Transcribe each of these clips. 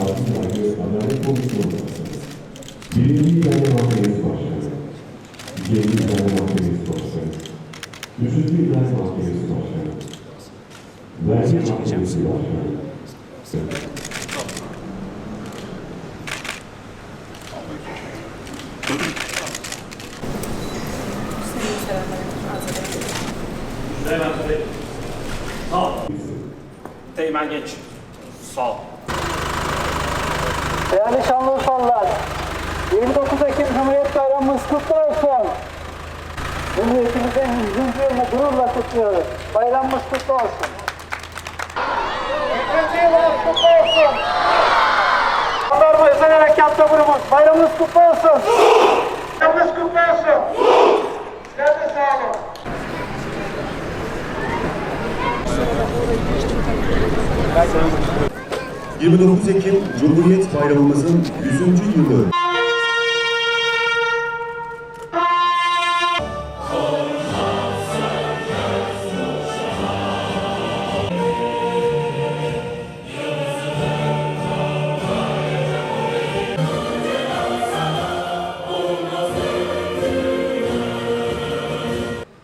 arasındaki özgürlerle konuşulması. Birinci tane mahkemesi başladı. İkinci tane mahkemesi başladı. Üçüncü ilaç mahkemesi başladı. Vergi mahkemesi başladı. Süleyman Süleyman. Sağ ol. Teğmen Genç. Sağ ol. Değerli Şanlıurfalılar, 29 Ekim Cumhuriyet Bayramımız kutlu olsun. Cumhuriyetimizin 100. yılını gururla kutluyoruz. Bayramımız kutlu olsun. 100. yılımız kutlu olsun. Jandarma Özel Harekat Taburumuz, bayramımız kutlu olsun. Bayramımız kutlu olsun. Sizler de sağ olun. Cumhuriyet 29 Ekim Cumhuriyet Bayramımızın 100. yılı.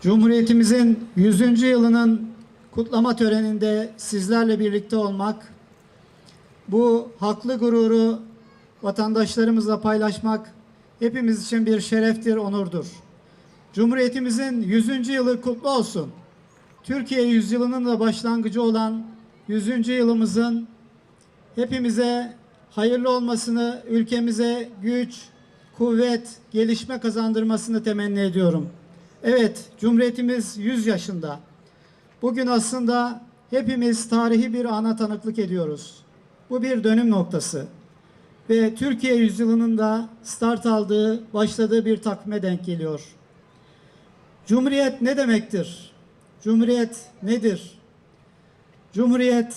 Cumhuriyetimizin 100. yılının kutlama töreninde sizlerle birlikte olmak, bu haklı gururu vatandaşlarımızla paylaşmak hepimiz için bir şereftir, onurdur. Cumhuriyetimizin 100. yılı kutlu olsun. Türkiye yüzyılının da başlangıcı olan 100. yılımızın hepimize hayırlı olmasını, ülkemize güç, kuvvet, gelişme kazandırmasını temenni ediyorum. Evet, Cumhuriyetimiz 100 yaşında. Bugün aslında hepimiz tarihi bir ana tanıklık ediyoruz. Bu bir dönüm noktası. Ve Türkiye yüzyılının da start aldığı, başladığı bir takvime denk geliyor. Cumhuriyet ne demektir? Cumhuriyet nedir? Cumhuriyet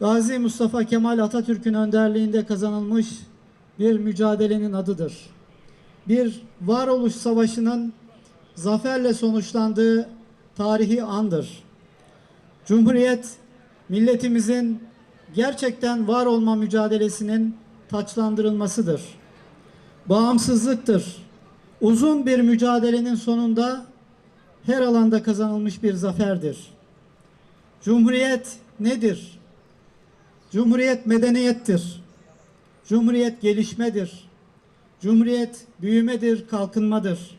Gazi Mustafa Kemal Atatürk'ün önderliğinde kazanılmış bir mücadelenin adıdır. Bir varoluş savaşının zaferle sonuçlandığı tarihi andır. Cumhuriyet milletimizin gerçekten var olma mücadelesinin taçlandırılmasıdır. Bağımsızlıktır. Uzun bir mücadelenin sonunda her alanda kazanılmış bir zaferdir. Cumhuriyet nedir? Cumhuriyet medeniyettir. Cumhuriyet gelişmedir. Cumhuriyet büyümedir, kalkınmadır.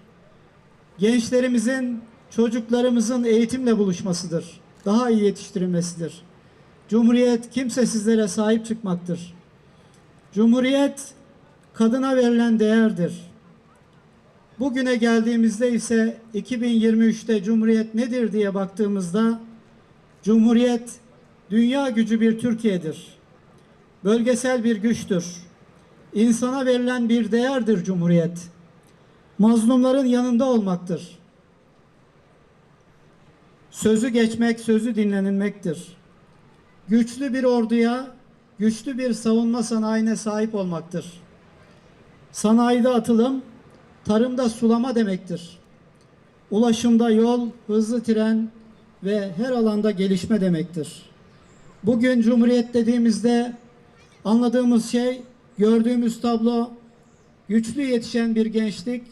Gençlerimizin, çocuklarımızın eğitimle buluşmasıdır. Daha iyi yetiştirilmesidir. Cumhuriyet kimsesizlere sahip çıkmaktır. Cumhuriyet kadına verilen değerdir. Bugüne geldiğimizde ise 2023'te Cumhuriyet nedir diye baktığımızda Cumhuriyet dünya gücü bir Türkiye'dir. Bölgesel bir güçtür. İnsana verilen bir değerdir Cumhuriyet. Mazlumların yanında olmaktır. Sözü geçmek, sözü dinlenilmektir. Güçlü bir orduya, güçlü bir savunma sanayine sahip olmaktır. Sanayide atılım, tarımda sulama demektir. Ulaşımda yol, hızlı tren ve her alanda gelişme demektir. Bugün Cumhuriyet dediğimizde anladığımız şey, gördüğümüz tablo güçlü yetişen bir gençlik,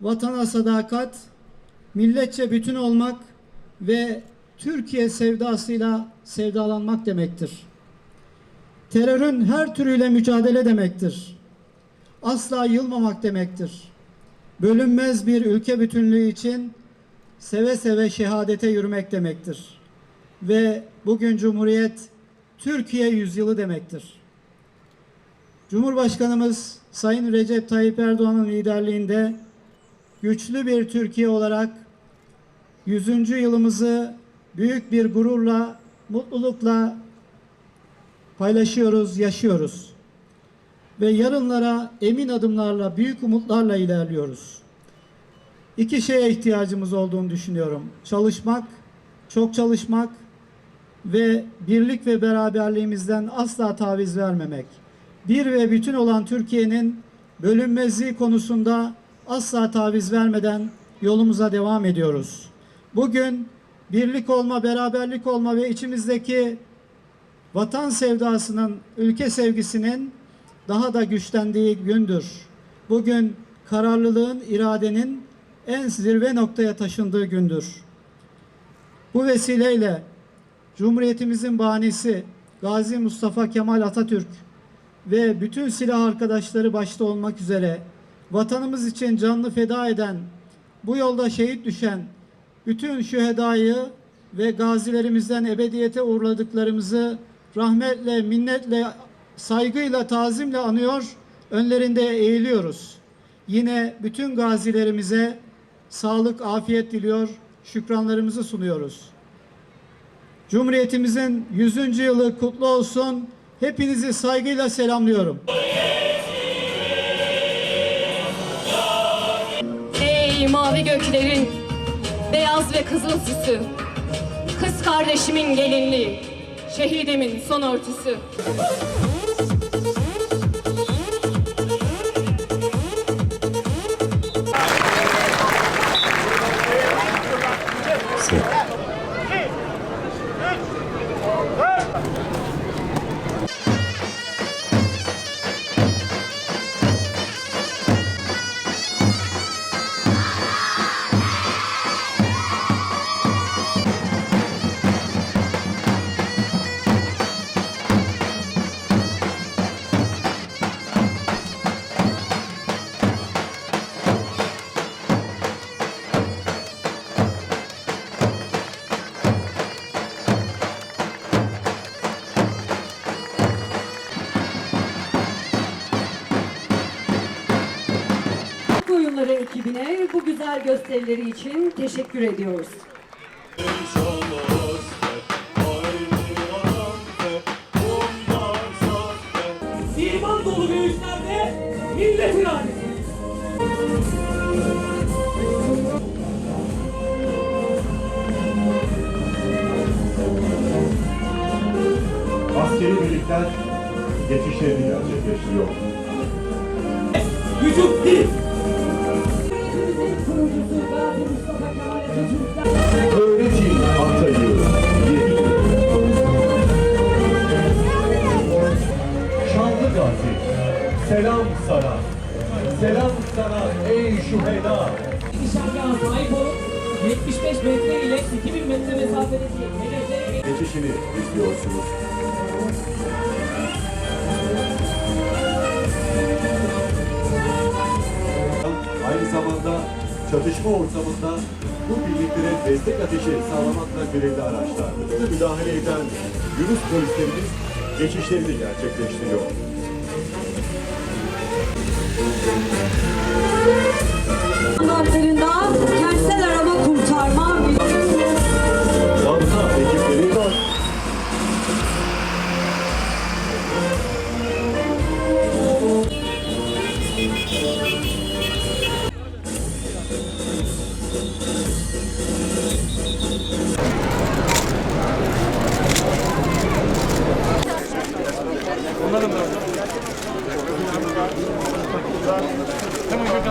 vatana sadakat, milletçe bütün olmak ve Türkiye sevdasıyla sevdalanmak demektir. Terörün her türüyle mücadele demektir. Asla yılmamak demektir. Bölünmez bir ülke bütünlüğü için seve seve şehadete yürümek demektir. Ve bugün Cumhuriyet Türkiye yüzyılı demektir. Cumhurbaşkanımız Sayın Recep Tayyip Erdoğan'ın liderliğinde güçlü bir Türkiye olarak 100. yılımızı büyük bir gururla, mutlulukla paylaşıyoruz, yaşıyoruz. Ve yarınlara emin adımlarla, büyük umutlarla ilerliyoruz. İki şeye ihtiyacımız olduğunu düşünüyorum. Çalışmak, çok çalışmak ve birlik ve beraberliğimizden asla taviz vermemek. Bir ve bütün olan Türkiye'nin bölünmezliği konusunda asla taviz vermeden yolumuza devam ediyoruz. Bugün birlik olma, beraberlik olma ve içimizdeki vatan sevdasının, ülke sevgisinin daha da güçlendiği gündür. Bugün kararlılığın, iradenin en zirve noktaya taşındığı gündür. Bu vesileyle Cumhuriyetimizin banisi Gazi Mustafa Kemal Atatürk ve bütün silah arkadaşları başta olmak üzere vatanımız için canlı feda eden, bu yolda şehit düşen bütün şühedayı ve gazilerimizden ebediyete uğurladıklarımızı rahmetle, minnetle, saygıyla, tazimle anıyor, önlerinde eğiliyoruz. Yine bütün gazilerimize sağlık, afiyet diliyor, şükranlarımızı sunuyoruz. Cumhuriyetimizin 100. yılı kutlu olsun. Hepinizi saygıyla selamlıyorum. Ey mavi göklerin beyaz ve kızıl süsü Kız kardeşimin gelinliği. Şehidimin son örtüsü ekibine bu güzel gösterileri için teşekkür ediyoruz. İman dolu göğüslerde millet iradesi. Askeri birlikler geçişlerini gerçekleştiriyor. Vücut değil. Öğretim Hatay'ı. Şanlı selam sana. Selam sana ey şüheda. Nişangah'a sahip olup 75 metre ile 2000 metre mesafedeki hedeflere Geçişini izliyorsunuz. çatışma ortamında bu birliklere destek ateşi sağlamakla görevli araçlardır. Bu müdahale eden Yunus polislerimiz geçişlerini gerçekleştiriyor. Anahtarında kentsel arama kurtarma Damsa ekipleri var.